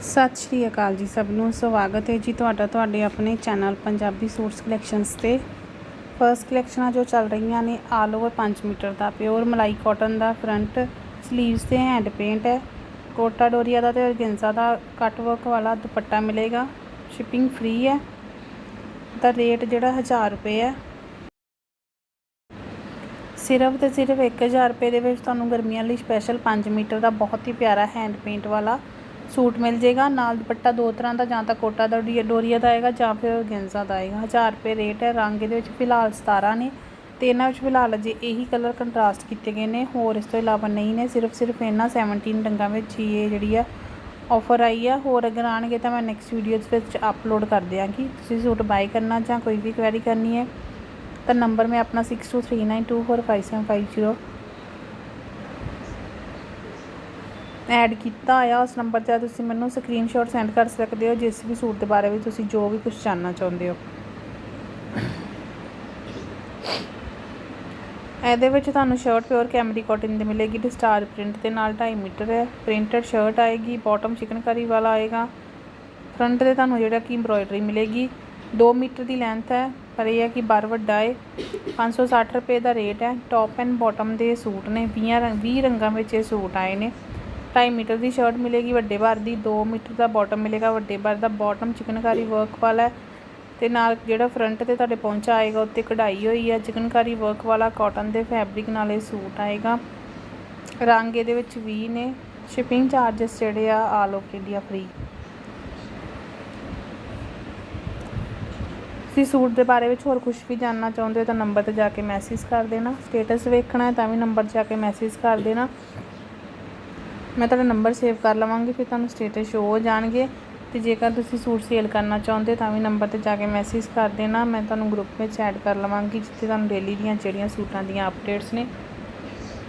ਸਤਿ ਸ਼੍ਰੀ ਅਕਾਲ ਜੀ ਸਭ ਨੂੰ, ਸਵਾਗਤ ਹੈ ਜੀ ਤੁਹਾਡਾ ਤੁਹਾਡੇ ਆਪਣੇ ਚੈਨਲ ਪੰਜਾਬੀ ਸੂਟਸ ਕਲੈਕਸ਼ਨਸ ਤੇ। ਫਰਸਟ ਕਲੈਕਸ਼ਨਾਂ ਜੋ ਚੱਲ ਰਹੀਆਂ ਨੇ ਆਲ ਓਵਰ 5 ਮੀਟਰ ਦਾ ਪਿਓਰ ਮਲਾਈ ਕਾਟਨ ਦਾ ਫਰੰਟ ਸਲੀਵਸ ਤੇ ਹੈਂਡ ਪੇਂਟ ਹੈ। ਕੋਟਾ ਡੋਰੀਆ ਦਾ ਤੇ ਔਰਗੈਂਜ਼ਾ ਦਾ ਕੱਟ ਵਰਕ ਵਾਲਾ ਦੁਪੱਟਾ ਮਿਲੇਗਾ ਸ਼ਿਪਿੰਗ ਫ੍ਰੀ ਹੈ। ਦਾ ਰੇਟ ਜਿਹੜਾ 1000 ਰੁਪਏ ਹੈ। ਸਿਰਫ ਤੇ ਸਿਰਫ 1000 ਰੁਪਏ ਦੇ ਵਿੱਚ ਤੁਹਾਨੂੰ ਗਰਮੀਆਂ ਲਈ ਸਪੈਸ਼ਲ 5 ਮੀਟਰ ਦਾ ਬਹੁਤ ਹੀ ਪਿਆਰਾ ਹੈਂਡ ਪੇਂਟ ਵਾਲਾ ਸੂਟ ਮਿਲ ਜੇਗਾ, ਨਾਲ ਦੁਪੱਟਾ ਦੋ ਤਰ੍ਹਾਂ ਦਾ, ਜਾਂ ਤਾਂ ਕੋਟਾ ਦਾ ਡੀ- ਡੋਰੀਆ ਦਾ ਆਏਗਾ, ਜਾਂ ਫਿਰ ਗੈਂਜ਼ਾ ਦਾ ਆਏਗਾ। 1000 ਰੁਪਏ ਰੇਟ ਹੈ, ਰੰਗ ਇਹਦੇ ਵਿੱਚ ਫਿਲਹਾਲ 17 ਨੇ ਤੇ ਇਹਨਾਂ ਵਿੱਚ ਫਿਲਹਾਲ ਅਜੇ ਇਹੀ ਕਲਰ ਕੰਟਰਾਸਟ ਕੀਤੇ ਗਏ ਨੇ। ਹੋਰ ਇਸ ਤੋਂ ਇਲਾਵਾ ਨਹੀਂ ਨੇ, ਸਿਰਫ ਸਿਰਫ ਇਹਨਾਂ 17 ਰੰਗਾਂ ਵਿੱਚ ਹੀ ਇਹ ਜਿਹੜੀ ਆ ਆਫਰ ਆਈ ਆ। ਹੋਰ ਅਗਰ ਆਣਗੇ ਤਾਂ ਮੈਂ ਨੈਕਸਟ ਵੀਡੀਓਜ਼ ਵਿੱਚ ਅਪਲੋਡ ਕਰ ਦਿਆਂਗੀ। ਤੁਸੀਂ ਸੂਟ ਬਾਈ ਕਰਨਾ ਜਾਂ ਕੋਈ ਵੀ ਕੁਐਰੀ ਕਰਨੀ ਹੈ ਤਾਂ ਨੰਬਰ ਮੈਂ ਆਪਣਾ 6239245750 ਐਡ ਕੀਤਾ ਆ ਉਸ ਨੰਬਰ ਤੇ ਤੁਸੀਂ ਮੈਨੂੰ ਸਕਰੀਨਸ਼ਾਟ ਸੈਂਡ ਕਰ ਸਕਦੇ ਹੋ, ਜਿਸ ਵੀ ਸੂਟ ਦੇ ਬਾਰੇ ਵਿੱਚ ਤੁਸੀਂ ਜੋ ਵੀ ਕੁਝ ਜਾਣਨਾ ਚਾਹੁੰਦੇ ਹੋ। ਇਹਦੇ ਵਿੱਚ ਤੁਹਾਨੂੰ ਸ਼ਰਟ ਪਿਓਰ ਕੈਮਰੀ ਕਾਟਨ ਦੀ ਮਿਲੇਗੀ ਡਿਸਟਾਰ ਪ੍ਰਿੰਟ ਦੇ ਨਾਲ 2.5 ਮੀਟਰ ਹੈ। ਪ੍ਰਿੰਟਡ ਸ਼ਰਟ ਆਏਗੀ ਬਾਟਮ ਚਿਕਨਕਾਰੀ ਵਾਲਾ ਆਏਗਾ। ਫਰੰਟ ਤੇ ਤੁਹਾਨੂੰ ਜਿਹੜਾ ਕਿ ਐਮਬ੍ਰੋਇਡਰੀ ਮਿਲੇਗੀ 2 ਮੀਟਰ ਦੀ ਲੈਂਥ ਹੈ, ਪਰ ਇਹ ਹੈ ਕਿ ਬਾਰ ਵੱਡਾ ਹੈ 560 ਰੁਪਏ ਦਾ ਰੇਟ ਹੈ। ਟੌਪ ਐਂਡ ਬਾਟਮ ਦੇ ਸੂਟ ਨੇ 20 ਰੰਗ 20 ਰੰਗਾਂ ਵਿੱਚ ਇਹ ਸੂਟ ਆਏ ਨੇ। 2.5 ਮੀਟਰ ਦੀ ਸ਼ਰਟ ਮਿਲੇਗੀ, ਵੱਡੇ ਬਾਰ ਦੀ 2 ਮੀਟਰ ਦਾ ਬਾਟਮ ਮਿਲੇਗਾ, ਵੱਡੇ ਬਾਰ ਦਾ ਬਾਟਮ ਚਿਕਨਕਾਰੀ ਵਰਕ ਵਾਲਾ ਹੈ। ਤੇ ਨਾਲ ਜਿਹੜਾ ਫਰੰਟ ਤੇ ਤੁਹਾਡੇ ਪਹੁੰਚਾ ਆਏਗਾ, ਉੱਤੇ ਕਢਾਈ ਹੋਈ ਹੈ ਚਿਕਨਕਾਰੀ ਵਰਕ ਵਾਲਾ ਕਾਟਨ ਦੇ ਫੈਬਰਿਕ ਨਾਲ ਇਹ ਸੂਟ ਆਏਗਾ। ਰੰਗ ਇਹਦੇ ਵਿੱਚ 20 ਨੇ ਸ਼ਿਪਿੰਗ ਚਾਰजेस ਜਿਹੜੇ ਆ ਆਲ ਓਵਰ ਇੰਡੀਆ ਫ੍ਰੀ ਤੁਸੀਂ ਸੂਟ ਦੇ ਬਾਰੇ ਵਿੱਚ ਹੋਰ ਕੁਝ ਵੀ ਜਾਣਨਾ ਚਾਹੁੰਦੇ ਹੋ ਤਾਂ ਨੰਬਰ ਤੇ ਜਾ ਕੇ ਮੈਸੇਜ ਕਰ ਦੇਣਾ। ਸਟੇਟਸ ਵੇਖਣਾ ਹੈ ਤਾਂ ਵੀ ਨੰਬਰ 'ਤੇ ਜਾ ਕੇ ਮੈਸੇਜ ਕਰ ਦੇਣਾ। ਮੈਂ ਤੁਹਾਡਾ ਨੰਬਰ ਸੇਵ ਕਰ ਲਵਾਂਗੀ, ਫਿਰ ਤੁਹਾਨੂੰ ਸਟੇਟਸ ਸ਼ੋ ਹੋ ਜਾਣਗੇ। ਤੇ ਜੇਕਰ ਤੁਸੀਂ ਸੂਟ ਸੇਲ ਕਰਨਾ ਚਾਹੁੰਦੇ, ਤਾਂ ਵੀ ਨੰਬਰ ਤੇ ਜਾ ਕੇ ਮੈਸੇਜ ਕਰ ਦੇਣਾ। ਮੈਂ ਤੁਹਾਨੂੰ ਗਰੁੱਪ ਵਿੱਚ ਐਡ ਕਰ ਲਵਾਂਗੀ, ਜਿੱਥੇ ਤੁਹਾਨੂੰ ਡੇਲੀ ਦੀਆਂ ਜਿਹੜੀਆਂ ਸੂਟਾਂ ਦੀਆਂ ਅਪਡੇਟਸ ਨੇ,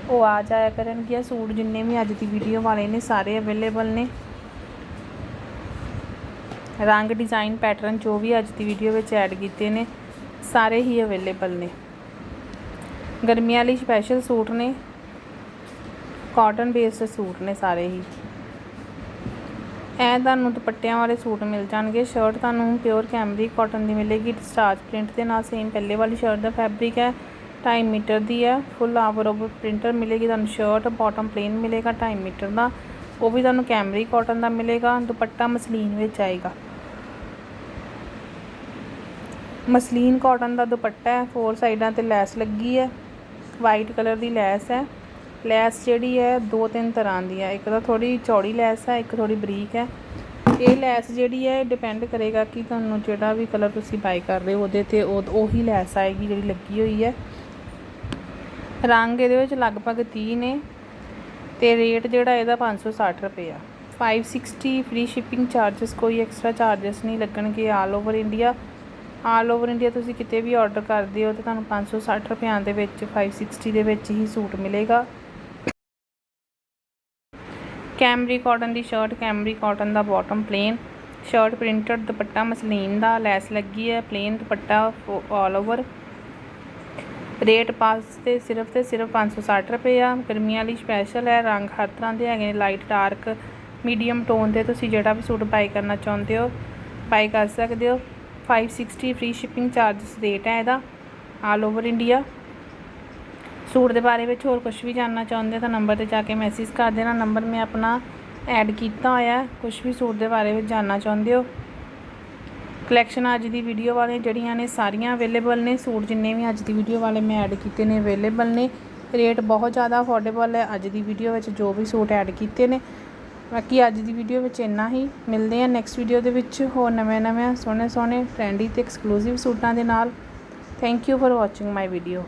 ਉਹ ਆ ਜਾਇਆ ਕਰਨਗੀਆਂ। ਸੂਟ ਜਿੰਨੇ ਵੀ ਅੱਜ ਦੀ ਵੀਡੀਓ ਵਾਲੇ ਨੇ, ਸਾਰੇ ਅਵੇਲੇਬਲ ਨੇ। ਰੰਗ ਡਿਜ਼ਾਈਨ ਪੈਟਰਨ ਜੋ ਵੀ ਅੱਜ ਦੀ ਵੀਡੀਓ ਵਿੱਚ ਐਡ ਕੀਤੇ ਨੇ, ਸਾਰੇ ਹੀ ਅਵੇਲੇਬਲ ਨੇ। ਗਰਮੀਆਂ ਲਈ ਸਪੈਸ਼ਲ ਸੂਟ ਨੇ। ਕਾਟਨ ਬੇਸਡ ਸੂਟ ਨੇ ਸਾਰੇ ਹੀ। ਇਹ ਤੁਹਾਨੂੰ ਦੁਪੱਟਿਆਂ ਵਾਲੇ ਸੂਟ ਮਿਲ ਜਾਣਗੇ। ਸ਼ਰਟ ਤੁਹਾਨੂੰ ਪਿਓਰ ਕੈਮਰੀ ਕਾਟਨ ਦੀ ਮਿਲੇਗੀ। ਸਟਾਰਚ ਪ੍ਰਿੰਟ ਦੇ ਨਾਲ ਸੇਮ ਪਹਿਲੇ ਵਾਲੀ ਸ਼ਰਟ ਦਾ ਫੈਬਰਿਕ ਹੈ 2.5 ਮੀਟਰ ਦੀ ਹੈ। ਫੁੱਲ ਆਵਰ ਓਵਰ ਪ੍ਰਿੰਟਰ ਮਿਲੇਗੀ ਤੁਹਾਨੂੰ ਸ਼ਰਟ ਬਾਟਮ ਪਲੇਨ ਮਿਲੇਗਾ 2.5 ਮੀਟਰ ਦਾ। ਉਹ ਵੀ ਤੁਹਾਨੂੰ ਕੈਮਰੀ ਕਾਟਨ ਦਾ ਮਿਲੇਗਾ। ਦੁਪੱਟਾ ਮਸਲੀਨ ਵਿੱਚ ਆਏਗਾ। ਮਸਲੀਨ ਕਾਟਨ ਦਾ ਦੁਪੱਟਾ ਹੈ। ਫੋਰ ਸਾਈਡਾਂ ਤੇ ਲੈਸ ਲੱਗੀ ਹੈ। ਵਾਈਟ ਕਲਰ ਦੀ ਲੈਸ ਹੈ। ਲੈਸ ਜਿਹੜੀ ਹੈ, ਦੋ ਤਿੰਨ ਤਰ੍ਹਾਂ ਦੀ ਹੈ। ਇੱਕ ਤਾਂ ਥੋੜੀ ਚੌੜੀ ਲੈਸ ਹੈ, ਇੱਕ ਥੋੜੀ ਬਰੀਕ ਹੈ। ਇਹ ਲੈਸ ਜਿਹੜੀ ਹੈ ਡਿਪੈਂਡ ਕਰੇਗਾ ਕਿ ਤੁਹਾਨੂੰ ਜਿਹੜਾ ਵੀ ਕਲਰ ਤੁਸੀਂ ਬਾਈ ਕਰ ਰਹੇ ਹੋ, ਉਹਦੇ ਤੇ ਉਹ ਉਹੀ ਲੈਸ ਆਏਗੀ ਜਿਹੜੀ ਲੱਗੀ ਹੋਈ ਹੈ। ਰੰਗ ਇਹਦੇ ਵਿੱਚ ਲਗਭਗ 30 ਨੇ ਤੇ ਰੇਟ ਜਿਹੜਾ ਇਹਦਾ 560 ਰੁਪਏ ਆ। 560 ਫ੍ਰੀ ਸ਼ਿਪਿੰਗ ਚਾਰजेस ਕੋਈ ਐਕਸਟਰਾ ਚਾਰजेस ਨਹੀਂ ਲੱਗਣਗੇ all over India all over India ਤੁਸੀਂ ਕਿਤੇ ਵੀ ਆਰਡਰ ਕਰਦੇ ਹੋ, ਤੇ ਤੁਹਾਨੂੰ 560 ਰੁਪਿਆਂ ਦੇ ਵਿੱਚ 560 ਦੇ ਵਿੱਚ ਹੀ ਸੂਟ ਮਿਲੇਗਾ। ਕੈਮਰੀ ਕਾਟਨ ਦੀ ਸ਼ਰਟ ਕੈਮਰੀ ਕਾਟਨ ਦਾ bottom plain shirt printed dupatta muslin ਦਾ ਲੈਸ ਲੱਗੀ ਹੈ plain dupatta all over rate ਪਾਸ ਤੇ ਸਿਰਫ ਤੇ ਸਿਰਫ 560 ਰੁਪਏ ਆ। ਗਰਮੀਆਂ ਲਈ ਸਪੈਸ਼ਲ ਹੈ, ਰੰਗ ਹਰ ਤਰ੍ਹਾਂ ਦੇ ਹੈਗੇ ਨੇ ਲਾਈਟ ਡਾਰਕ ਮੀਡੀਅਮ ਟੋਨ ਦੇ ਤੁਸੀਂ ਜਿਹੜਾ ਵੀ ਸੂਟ ਬਾਈ ਕਰਨਾ ਚਾਹੁੰਦੇ ਹੋ ਬਾਈ ਕਰ ਸਕਦੇ ਹੋ। 560 ਫ੍ਰੀ ਸ਼ਿਪਿੰਗ ਚਾਰजेस ਰੇਟ ਹੈ ਇਹਦਾ ਆਲ ਓਵਰ ਇੰਡੀਆ ਸੂਟ ਦੇ ਬਾਰੇ ਵਿੱਚ ਹੋਰ ਕੁਝ ਵੀ ਜਾਣਨਾ ਚਾਹੁੰਦੇ ਤਾਂ ਨੰਬਰ ਤੇ ਜਾ ਕੇ ਮੈਸੇਜ ਕਰ ਦੇਣਾ। ਨੰਬਰ ਮੈਂ ਆਪਣਾ ਐਡ ਕੀਤਾ ਹੋਇਆ ਕੁਝ ਵੀ ਸੂਟ ਦੇ ਬਾਰੇ ਵਿੱਚ ਜਾਣਨਾ ਚਾਹੁੰਦੇ ਹੋ। ਕਲੈਕਸ਼ਨ ਅੱਜ ਦੀ ਵੀਡੀਓ ਵਾਲੇ ਜਿਹੜੀਆਂ ਨੇ ਸਾਰੀਆਂ ਅਵੇਲੇਬਲ ਨੇ। ਸੂਟ ਜਿੰਨੇ ਵੀ ਅੱਜ ਦੀ ਵੀਡੀਓ ਵਾਲੇ ਮੈਂ ਐਡ ਕੀਤੇ ਨੇ ਅਵੇਲੇਬਲ ਨੇ। ਰੇਟ ਬਹੁਤ ਜ਼ਿਆਦਾ ਅਫੋਰਡੇਬਲ ਹੈ ਅੱਜ ਦੀ ਵੀਡੀਓ ਵਿੱਚ ਜੋ ਵੀ ਸੂਟ ਐਡ ਕੀਤੇ ਨੇ। ਬਾਕੀ ਅੱਜ ਦੀ ਵੀਡੀਓ ਵਿੱਚ ਇੰਨਾ ਹੀ। ਮਿਲਦੇ ਆ ਨੈਕਸਟ ਵੀਡੀਓ ਦੇ ਵਿੱਚ ਹੋਰ ਨਵੇਂ ਨਵੇਂ ਸੋਹਣੇ ਸੋਹਣੇ ਟ੍ਰੈਂਡੀ ਤੇ ਐਕਸਕਲੂਸਿਵ ਸੂਟਾਂ ਦੇ ਨਾਲ। Thank you for watching my video